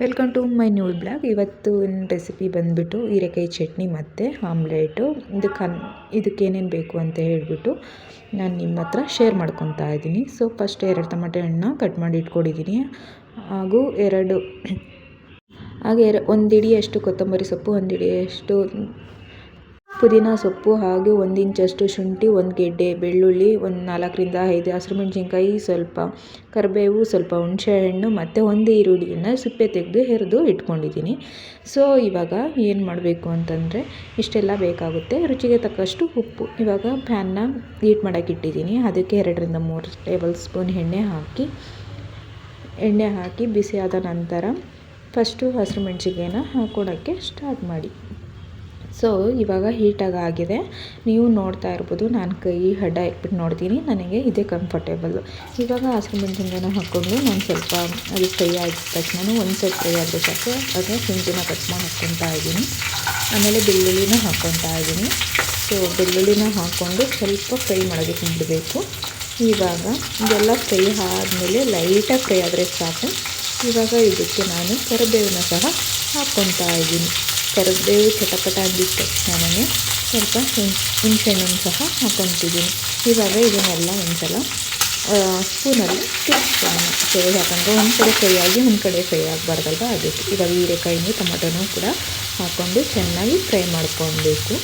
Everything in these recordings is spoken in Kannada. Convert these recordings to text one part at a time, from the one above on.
Welcome to my new blog ಇವತ್ತು ರೆಸಿಪಿ ಬಂದುಬಿಟ್ಟು ಹೀರೆಕಾಯಿ ಚಟ್ನಿ ಮತ್ತು ಆಮ್ಲೇಟು ಇದಕ್ಕೆ ಅನ್ ಇದಕ್ಕೇನೇನು ಬೇಕು ಅಂತ ಹೇಳಿಬಿಟ್ಟು ನಾನು ನಿಮ್ಮ ಹತ್ರ ಶೇರ್ ಮಾಡ್ಕೊತಾ ಇದ್ದೀನಿ. ಸೊ ಫಸ್ಟ್ ಎರಡು ಟಮಾಟೆ ಹಣ್ಣು ಕಟ್ ಮಾಡಿ ಇಟ್ಕೊಂಡಿದ್ದೀನಿ. ಹಾಗೂ ಎರಡು, ಹಾಗೆ ಒಂದು ಹಿಡಿಯಷ್ಟು ಕೊತ್ತಂಬರಿ ಸೊಪ್ಪು, ಒಂದು ಹಿಡಿಯಷ್ಟು ಪುದೀನ ಸೊಪ್ಪು ಹಾಗೆ ಒಂದು ಇಂಚಷ್ಟು ಶುಂಠಿ, ಒಂದು ಗೆಡ್ಡೆ, ಬೆಳ್ಳುಳ್ಳಿ, ಒಂದು ನಾಲ್ಕರಿಂದ ಐದು ಹಸಿರು ಮೆಣಸಿನ್ಕಾಯಿ ಸ್ವಲ್ಪ ಕರಿಬೇವು, ಸ್ವಲ್ಪ ಹುಣಸೆಹಣ್ಣು, ಮತ್ತು ಒಂದು ಈರುಳ್ಳಿಯನ್ನು ಸಿಪ್ಪೆ ತೆಗೆದು ಹೆರಿದು ಇಟ್ಕೊಂಡಿದ್ದೀನಿ. ಸೊ ಇವಾಗ ಏನು ಮಾಡಬೇಕು ಅಂತಂದರೆ ಇಷ್ಟೆಲ್ಲ ಬೇಕಾಗುತ್ತೆ. ರುಚಿಗೆ ತಕ್ಕಷ್ಟು ಉಪ್ಪು. ಇವಾಗ ಪ್ಯಾನ್ನ ಹೀಟ್ ಮಾಡೋಕೆ ಇಟ್ಟಿದ್ದೀನಿ. ಅದಕ್ಕೆ ಎರಡರಿಂದ ಮೂರು ಟೇಬಲ್ ಸ್ಪೂನ್ ಎಣ್ಣೆ ಹಾಕಿ ಎಣ್ಣೆ ಹಾಕಿ ಬಿಸಿಯಾದ ನಂತರ ಫಸ್ಟು ಹಸಿರು ಮೆಣಸಿಗೆನ ಹಾಕ್ಕೊಳಕ್ಕೆ ಸ್ಟಾರ್ಟ್ ಮಾಡಿ. ಸೊ ಇವಾಗ ಹೀಟಾಗಿ ಆಗಿದೆ. ನೀವು ನೋಡ್ತಾ ಇರ್ಬೋದು, ನಾನು ಕೈ ಅಡ್ಡ ಇಟ್ಬಿಟ್ಟು ನೋಡ್ತೀನಿ. ನನಗೆ ಇದೇ ಕಂಫರ್ಟೇಬಲ್ಲು ಇವಾಗ ಹಸಿರು ಮೆಣಸಿನ್ಕಾಯಿನ ಹಾಕ್ಕೊಂಡು ನಾನು ಸ್ವಲ್ಪ ಅದು ಫ್ರೈ ಆದ ತಕ್ಷಣ ಒಂದು ಸೈಡ್ ಫ್ರೈ ಆದರೆ ಸಾಕು. ಅದೇ ಶುಂಠಿನ ಕಟ್ ಮಾಡಿ ಹಾಕ್ಕೊತಾ ಇದ್ದೀನಿ. ಆಮೇಲೆ ಬೆಳ್ಳುಳ್ಳಿನ ಹಾಕ್ಕೊತಾ ಇದ್ದೀನಿ. ಸೊ ಬೆಳ್ಳುಳ್ಳಿನ ಹಾಕ್ಕೊಂಡು ಸ್ವಲ್ಪ ಫ್ರೈ ಮಾಡೋದಕ್ಕೆ ಬಿಡಬೇಕು ಇವಾಗ ಇದೆಲ್ಲ ಫ್ರೈ ಆದಮೇಲೆ ಲೈಟಾಗಿ ಫ್ರೈ ಆದರೆ ಸಾಕು. ಇವಾಗ ಇದಕ್ಕೆ ನಾನು ಕರಿಬೇವನ್ನ ಸಹ ಹಾಕ್ಕೊತಾ ಇದ್ದೀನಿ. ಕರಿಬೇವು ಚಟಪಟ ಅಂದಿದ್ದ ತಕ್ಷಣವೇ ಸ್ವಲ್ಪ ಹುಣಸೆಹಣ್ಣನ್ನು ಸಹ ಹಾಕೊತಿದ್ದೀನಿ ಇವಾಗ ಇದನ್ನೆಲ್ಲ ಒಂದ್ಸಲ ಸ್ಪೂನಲ್ಲಿ ತಿರ್ಸ್ಕೊಳ್ಳೋಣ. ಸರಿ, ಯಾಕಂದರೆ ಒಂದು ಕಡೆ ಫ್ರೈ ಆಗಿ ಒಂದು ಕಡೆ ಫ್ರೈ ಆಗಬಾರ್ದಲ್ವ? ಅದಕ್ಕೆ ಇವಾಗ ಹೀರೆಕಾಯಿನೂ ಟೊಮಟೊನೂ ಕೂಡ ಹಾಕ್ಕೊಂಡು ಚೆನ್ನಾಗಿ ಫ್ರೈ ಮಾಡ್ಕೊಬೇಕು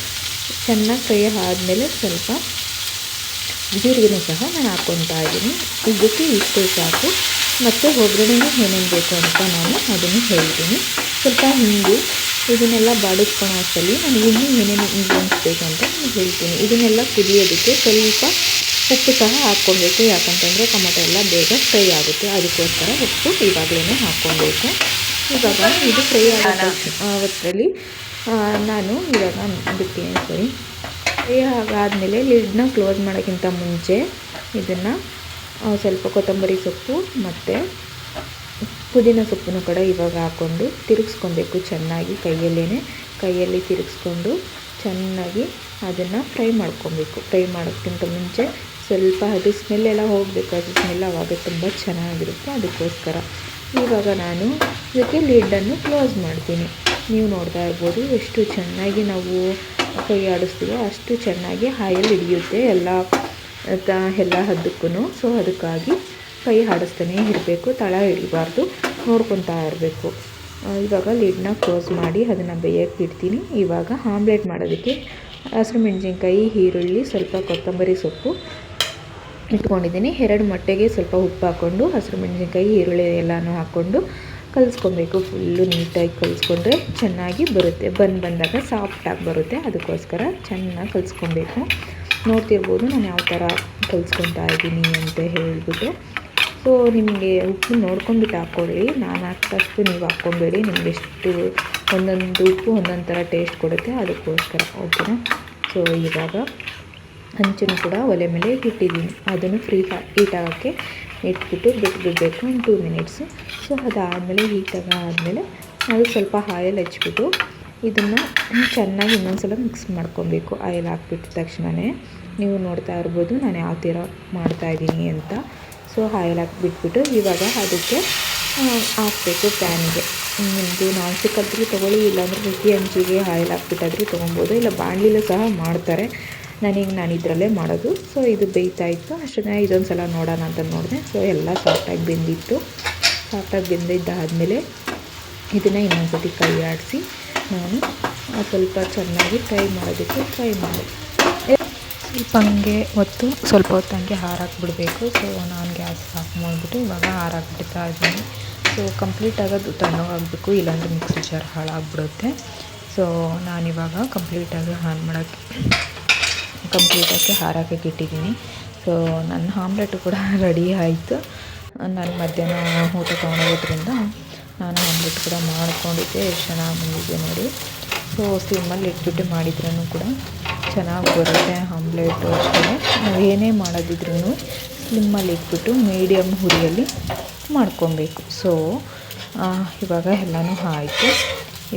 ಚೆನ್ನಾಗಿ ಫ್ರೈ ಆದಮೇಲೆ ಸ್ವಲ್ಪ ಜೀರಿಗೆನೂ ಸಹ ನಾನು ಹಾಕ್ಕೊತಾ ಇದ್ದೀನಿ. ಇದಕ್ಕೆ ಇಷ್ಟೇ ಸಾಕು. ಮತ್ತು ಒಗ್ಗರಣೆಗೆ ಏನೇನು ಬೇಕು ಅಂತ ನಾನು ಅದನ್ನು ಹೇಳ್ತೀನಿ. ಸ್ವಲ್ಪ ಹಿಂಗು ಇದನ್ನೆಲ್ಲ ಬಾಡಿಸ್ಕೊಳೋ ಅಷ್ಟರಲ್ಲಿ ನಾನು ಇನ್ನೂ ಏನೇನು ಇಂಗ್ರೀಡಿಯೆಂಟ್ಸ್ ಬೇಕು ಅಂತ ನಾನು ಹೇಳ್ತೀನಿ. ಇದನ್ನೆಲ್ಲ ಕುದಿಯೋದಕ್ಕೆ ಸ್ವಲ್ಪ ಉಪ್ಪು ಸಹ ಹಾಕ್ಕೊಳ್ಬೇಕು. ಯಾಕಂತಂದರೆ ಟೊಮೊಟೊ ಎಲ್ಲ ಬೇಗ ಫ್ರೈ ಆಗುತ್ತೆ. ಅದಕ್ಕೋಸ್ಕರ ಉಪ್ಪು ಇವಾಗಲೇ ಹಾಕ್ಕೊಳ್ಬೇಕು. ಇವಾಗ ಇದು ಫ್ರೈ ಆಗೋ ಹೊತ್ತಲ್ಲಿ ನಾನು ಇವಾಗ ಬಿಡ್ತೀನಿ ಸರಿ. ಫ್ರೈ ಆಗಾದಮೇಲೆ ಲಿಡ್ನ ಕ್ಲೋಸ್ ಮಾಡೋಕ್ಕಿಂತ ಮುಂಚೆ ಇದನ್ನು ಸ್ವಲ್ಪ ಕೊತ್ತಂಬರಿ ಸೊಪ್ಪು ಮತ್ತು ಪುದೀನ ಸೊಪ್ಪನ್ನು ಕೂಡ ಇವಾಗ ಹಾಕ್ಕೊಂಡು ತಿರುಗಿಸ್ಕೊಬೇಕು ಚೆನ್ನಾಗಿ ಕೈಯಲ್ಲೇ ಕೈಯಲ್ಲಿ ತಿರುಗಿಸ್ಕೊಂಡು ಚೆನ್ನಾಗಿ ಅದನ್ನು ಫ್ರೈ ಮಾಡ್ಕೊಬೇಕು. ಫ್ರೈ ಮಾಡೋಕ್ಕಿಂತ ಮುಂಚೆ ಸ್ವಲ್ಪ ಅದು ಸ್ಮೆಲ್ಲೆಲ್ಲ ಹೋಗಬೇಕು. ಅದು ಸ್ಮೆಲ್ ಆವಾಗ ತುಂಬ ಚೆನ್ನಾಗಿರುತ್ತೆ ಅದಕ್ಕೋಸ್ಕರ. ಇವಾಗ ನಾನು ಇದಕ್ಕೆ ಲಿಡ್ಡನ್ನು ಕ್ಲೋಸ್ ಮಾಡ್ತೀನಿ. ನೀವು ನೋಡ್ತಾ ಇರ್ಬೋದು ಎಷ್ಟು ಚೆನ್ನಾಗಿ ನಾವು ಕೈ ಆಡಿಸ್ತೀವೋ ಅಷ್ಟು ಚೆನ್ನಾಗಿ ಹಾಯಲ್ಲಿ ಹಿಡಿಯುತ್ತೆ ಎಲ್ಲ ಎಲ್ಲ ಹದ್ದಕ್ಕೂ ಸೊ ಅದಕ್ಕಾಗಿ ಕೈ ಹಾಡಿಸ್ತಾನೆ ಇರಬೇಕು, ತಳ ಇಡಬಾರ್ದು ನೋಡ್ಕೊತಾ ಇರಬೇಕು. ಇವಾಗ ಲಿಡ್ನ ಕ್ಲೋಸ್ ಮಾಡಿ ಅದನ್ನು ಬೇಯಕ್ಕೆ ಇಡ್ತೀನಿ. ಇವಾಗ ಆಮ್ಲೆಟ್ ಮಾಡೋದಕ್ಕೆ ಹಸಿರು ಮೆಣಸಿನ್ಕಾಯಿ, ಈರುಳ್ಳಿ, ಸ್ವಲ್ಪ ಕೊತ್ತಂಬರಿ ಸೊಪ್ಪು ಇಟ್ಕೊಂಡಿದ್ದೀನಿ. ಎರಡು ಮೊಟ್ಟೆಗೆ ಸ್ವಲ್ಪ ಉಪ್ಪು ಹಾಕ್ಕೊಂಡು, ಹಸಿರು ಮೆಣಸಿನ್ಕಾಯಿ, ಈರುಳ್ಳಿ ಎಲ್ಲನೂ ಹಾಕ್ಕೊಂಡು ಕಲಿಸ್ಕೊಬೇಕು. ಫುಲ್ಲು ನೀಟಾಗಿ ಕಲಿಸ್ಕೊಂಡ್ರೆ ಚೆನ್ನಾಗಿ ಬರುತ್ತೆ. ಬಂದು ಬಂದಾಗ ಸಾಫ್ಟಾಗಿ ಬರುತ್ತೆ. ಅದಕ್ಕೋಸ್ಕರ ಚೆನ್ನಾಗಿ ಕಲಿಸ್ಕೊಬೇಕು. ನೋಡ್ತಿರ್ಬೋದು ನಾನು ಯಾವ ಥರ ಕಲಿಸ್ಕೊತಾ ಇದ್ದೀನಿ ಅಂತ ಹೇಳಿಬಿಟ್ಟು. ಸೊ, ನಿಮಗೆ ಉಪ್ಪು ನೋಡ್ಕೊಂಡ್ಬಿಟ್ಟು ಹಾಕ್ಕೊಳ್ಳಿ. ನಾನು ಹಾಕ್ದಷ್ಟು ನೀವು ಹಾಕ್ಕೊಂಬೇಡಿ. ನಿಮ್ಗೆ ಎಷ್ಟು ಒಂದೊಂದು ಉಪ್ಪು ಒಂದೊಂದು ಥರ ಟೇಸ್ಟ್ ಕೊಡುತ್ತೆ ಅದಕ್ಕೋಸ್ಕರ ಓಕೆನಾ ಸೊ ಇವಾಗ ಹಂಚನ್ನು ಕೂಡ ಒಲೆ ಮೇಲೆ ಇಟ್ಟಿದ್ದೀನಿ. ಅದನ್ನು ಫ್ರೀ ಹೀಟ್ ಆಗೋಕ್ಕೆ ಇಟ್ಬಿಟ್ಟು ಬಿಟ್ಟು ಬಿಡಬೇಕು ಒಂದು ಟೂ ಮಿನಿಟ್ಸು ಸೊ ಅದಾದಮೇಲೆ ಹೀಟಾಗ ಆದಮೇಲೆ ಅದು ಸ್ವಲ್ಪ ಆಯಲ್ ಹಚ್ಬಿಟ್ಟು ಇದನ್ನು ಚೆನ್ನಾಗಿ ಇನ್ನೊಂದು ಸಲ ಮಿಕ್ಸ್ ಮಾಡ್ಕೊಬೇಕು. ಆಯಿಲ್ ಹಾಕ್ಬಿಟ್ಟ ತಕ್ಷಣವೇ ನೀವು ನೋಡ್ತಾ ಇರ್ಬೋದು ನಾನು ಯಾವ ಥರ ಮಾಡ್ತಾಯಿದ್ದೀನಿ ಅಂತ. ಸೊ ಆಯಿಲ್ ಹಾಕಿಬಿಟ್ಬಿಟ್ಟು ಇವಾಗ ಅದಕ್ಕೆ ಹಾಕಬೇಕು ಪ್ಯಾನಿಗೆ ನಿಮ್ಮದು ನಾನ್ ಸ್ಟಿಕ್ ತೊಗೊಳ್ಳಿ, ಇಲ್ಲಾಂದರೆ ರುಚಿ ಹಂಚಿಗೆ ಆಯಿಲ್ ಹಾಕ್ಬಿಟ್ಟಾದ್ರೂ ತೊಗೊಬೋದು ಇಲ್ಲ, ಬಾಣಲಿಲೂ ಸಹ ಮಾಡ್ತಾರೆ. ನನಗೆ ನಾನು ಇದರಲ್ಲೇ ಮಾಡೋದು. ಸೊ, ಇದು ಬೇಯ್ತಾ ಇತ್ತು ಅಷ್ಟೇ ಇದೊಂದು ಸಲ ನೋಡೋಣ ಅಂತ ನೋಡಿದೆ. ಸೊ, ಎಲ್ಲ ಸಾಫ್ಟಾಗಿ ಬೆಂದಿತ್ತು. ಸಾಫ್ಟಾಗಿ ಬೆಂದಿದ್ದಾದಮೇಲೆ ಇದನ್ನು ಇನ್ನೊಂದು ಸತಿ ಕೈ ಆಡಿಸಿ ನಾನು ಸ್ವಲ್ಪ ಚೆನ್ನಾಗಿ ಫ್ರೈ ಮಾಡೋದಕ್ಕೆ ಟ್ರೈ ಮಾಡಿ. ಸ್ವಲ್ಪ ಹೊತ್ತು ಸ್ವಲ್ಪ ಹೊತ್ತು ಹಂಗೆ ಹಾರಾಕ್ಬಿಡಬೇಕು. ಸೊ ನಾನು ಗ್ಯಾಸ್ ಆಫ್ ಮಾಡಿಬಿಟ್ಟು ಇವಾಗ ಹಾರಾಕ್ಬಿಡ್ತಾ ಇದ್ದೀನಿ. ಸೊ ಕಂಪ್ಲೀಟ್ ಆಗೋದು ತಣ್ಣಗಾಗಬೇಕು ಇಲ್ಲಾಂದರೆ ಮಿಕ್ಸಿ ಜಾರ್ ಹಾಳಾಗ್ಬಿಡುತ್ತೆ. ಸೊ ನಾನಿವಾಗ ಕಂಪ್ಲೀಟಾಗಿ ಆನ್ ಮಾಡೋಕ್ಕೆ ಕಂಪ್ಲೀಟಾಗಿ ಹಾರಾಕಕ್ಕೆ ಇಟ್ಟಿದ್ದೀನಿ. ಸೊ ನನ್ನ ಆಮ್ಲೆಟು ಕೂಡ ರೆಡಿ ಆಯಿತು. ನಾನು ಮಧ್ಯಾಹ್ನ ಊಟ ತೊಗೊಂಡೋಗೋದ್ರಿಂದ ನಾನು ಆಮ್ಲೆಟ್ ಕೂಡ ಮಾಡ್ಕೊಂಡಿದ್ದೆ. ಎಷ್ಟು ಚೆನ್ನಾಗಿ ಬಂದಿದೆ ನೋಡಿ. ಸೊ ಸಿಮ್ಮಲ್ಲಿ ಇಟ್ಬಿಟ್ಟು ಮಾಡಿದ್ರೂ ಕೂಡ. ಚೆನ್ನಾಗಿ ಬರುತ್ತೆ ಆಮ್ಲೆಟು ಅಷ್ಟೇ. ನಾವು ಏನೇ ಮಾಡೋದಿದ್ರೂ ಸ್ಲಿಮ್ಮಲ್ಲಿ ಇಟ್ಬಿಟ್ಟು ಮೀಡಿಯಮ್ ಹುರಿಯಲ್ಲಿ ಮಾಡ್ಕೊಬೇಕು. ಸೊ ಇವಾಗ ಎಲ್ಲನೂ ಆಯಿತು.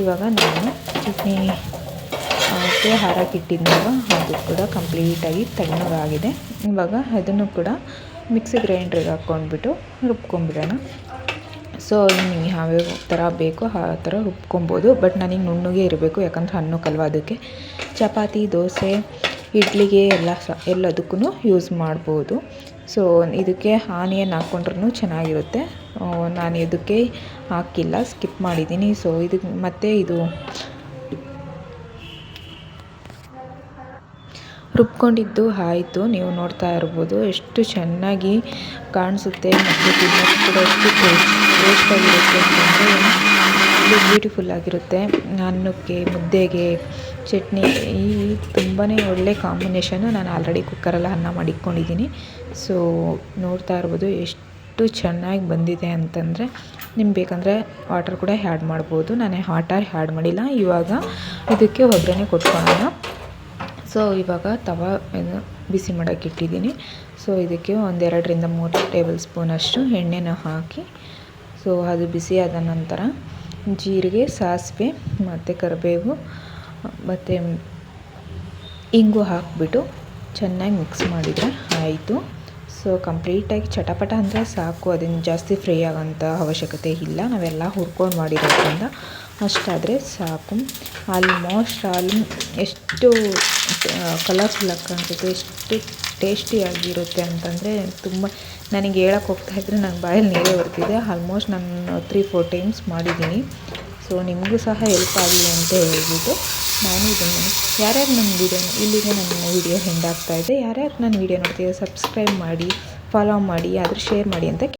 ಇವಾಗ ನಾನು ಚಟ್ನಿ ಹಾಕಿ ಹಾರಕ್ಕಿಟ್ಟಿದ್ದಾಗ ಅದು ಕೂಡ ಕಂಪ್ಲೀಟಾಗಿ ತಣ್ಣಗಾಗಿದೆ. ಇವಾಗ ಅದನ್ನು ಕೂಡ ಮಿಕ್ಸಿ ಗ್ರೈಂಡ್ರಿಗೆ ಹಾಕ್ಕೊಂಡ್ಬಿಟ್ಟು ರುಬ್ಕೊಂಬಿಡೋಣ. ಸೊ ನಿಮಗೆ ಯಾವ್ಯಾವ ಥರ ಬೇಕೋ ಆ ಥರ ರುಬ್ಕೊಬೋದು. ಬಟ್ ನನಗೆ ನುಣ್ಣಗೆ ಇರಬೇಕು, ಯಾಕಂದರೆ ಅನ್ನಕ್ಕಲ್ವ ಅದಕ್ಕೆ. ಚಪಾತಿ, ದೋಸೆ, ಇಡ್ಲಿಗೆ ಎಲ್ಲ ಸಹ ಎಲ್ಲದಕ್ಕೂ ಯೂಸ್ ಮಾಡ್ಬೋದು. ಸೊ ಇದಕ್ಕೆ ಆನಿಯನ್ ಹಾಕ್ಕೊಂಡ್ರೂ ಚೆನ್ನಾಗಿರುತ್ತೆ. ನಾನು ಇದಕ್ಕೆ ಹಾಕಿಲ್ಲ ಸ್ಕಿಪ್ ಮಾಡಿದ್ದೀನಿ ಸೊ ಇದಕ್ಕೆ ಮತ್ತು ಇದು ರುಬ್ಕೊಂಡಿದ್ದು ಆಯಿತು. ನೀವು ನೋಡ್ತಾ ಇರ್ಬೋದು ಎಷ್ಟು ಚೆನ್ನಾಗಿ ಕಾಣಿಸುತ್ತೆ ಮತ್ತು ತಿನ್ನೋದು ಕೂಡ ಎಷ್ಟು ಟೇಸ್ಟ್, ಟೇಸ್ಟಾಗಿರುತ್ತೆ ಅಂತಂದರೆ ಇದು ಬ್ಯೂಟಿಫುಲ್ ಆಗಿರುತ್ತೆ. ಅನ್ನಕ್ಕೆ, ಮುದ್ದೆಗೆ, ಚಟ್ನಿ ಈ ತುಂಬಾ ಒಳ್ಳೆ ಕಾಂಬಿನೇಷನ್ನು ನಾನು ಆಲ್ರೆಡಿ ಕುಕ್ಕರಲ್ಲಿ ಅನ್ನ ಮಾಡಿಟ್ಕೊಂಡಿದ್ದೀನಿ. ಸೊ ನೋಡ್ತಾ ಇರ್ಬೋದು ಎಷ್ಟು ಚೆನ್ನಾಗಿ ಬಂದಿದೆ ಅಂತಂದರೆ ನಿಮ್ಗೆ ಬೇಕಂದರೆ ವಾಟರ್ ಕೂಡ ಹ್ಯಾಡ್ ಮಾಡ್ಬೋದು. ನಾನು ವಾಟರ್ ಹ್ಯಾಡ್ ಮಾಡಿಲ್ಲ. ಇವಾಗ ಇದಕ್ಕೆ ಒಗ್ಗರಣೆ ಕೊಟ್ಕೊಳ್ಳೋಣ. ಸೊ ಇವಾಗ ತವ ಬಿಸಿ ಮಾಡೋಕ್ಕೆ ಇಟ್ಟಿದ್ದೀನಿ. ಸೊ ಇದಕ್ಕೆ ಒಂದೆರಡರಿಂದ ಮೂರು ಟೇಬಲ್ ಸ್ಪೂನಷ್ಟು ಎಣ್ಣೆನ ಹಾಕಿ, ಸೊ ಅದು ಬಿಸಿ ಆದ ನಂತರ ಜೀರಿಗೆ, ಸಾಸಿವೆ ಮತ್ತು ಕರಿಬೇವು ಮತ್ತು ಇಂಗು ಹಾಕಿಬಿಟ್ಟು ಚೆನ್ನಾಗಿ ಮಿಕ್ಸ್ ಮಾಡಿದರೆ ಆಯಿತು. ಸೊ ಕಂಪ್ಲೀಟಾಗಿ ಚಟಪಟ ಅಂದರೆ ಸಾಕು, ಅದನ್ನು ಜಾಸ್ತಿ ಫ್ರೈ ಆಗೋಂಥ ಅವಶ್ಯಕತೆ ಇಲ್ಲ. ನಾವೆಲ್ಲ ಹುರ್ಕೊಂಡು ಮಾಡಿರೋದ್ರಿಂದ ಅಷ್ಟಾದರೆ ಸಾಕು. ಆಲ್ಮೋಸ್ಟ್ ಆಲ್ ಎಷ್ಟು ಕಲರ್ಫುಲ್ಲಾಗಿ ಕಾಣಿಸುತ್ತೆ ಎಷ್ಟು ಟೇಸ್ಟಿಯಾಗಿರುತ್ತೆ ಅಂತಂದರೆ ತುಂಬ ನನಗೆ ಹೇಳಕ್ಕೆ ಹೋಗ್ತಾ ಇದ್ದರೆ ನನ್ನ ಬಾಯಲ್ಲಿ ನೀರೇ ಬರ್ತಿದೆ ಆಲ್ಮೋಸ್ಟ್ ನಾನು ತ್ರೀ ಫೋರ್ ಟೈಮ್ಸ್ ಮಾಡಿದ್ದೀನಿ. ಸೊ ನಿಮಗೂ ಸಹ ಹೆಲ್ಪ್ ಆಗಲಿ ಅಂತ ಹೇಳ್ಬಿಟ್ಟು ನಾನು ಇದನ್ನು, ಯಾರ್ಯಾರು ನನ್ನ ವಿಡಿಯೋ ಇಲ್ಲಿಗೆ ನನ್ನ ವೀಡಿಯೋ ಹೆಂಡಾಗ್ತಾ ಇದೆ. ಯಾರ್ಯಾರು ನನ್ನ ವೀಡಿಯೋ ನೋಡ್ತೀವಿ ಸಬ್ಸ್ಕ್ರೈಬ್ ಮಾಡಿ ಫಾಲೋ ಮಾಡಿ, ಆದರೂ ಶೇರ್ ಮಾಡಿ ಅಂತ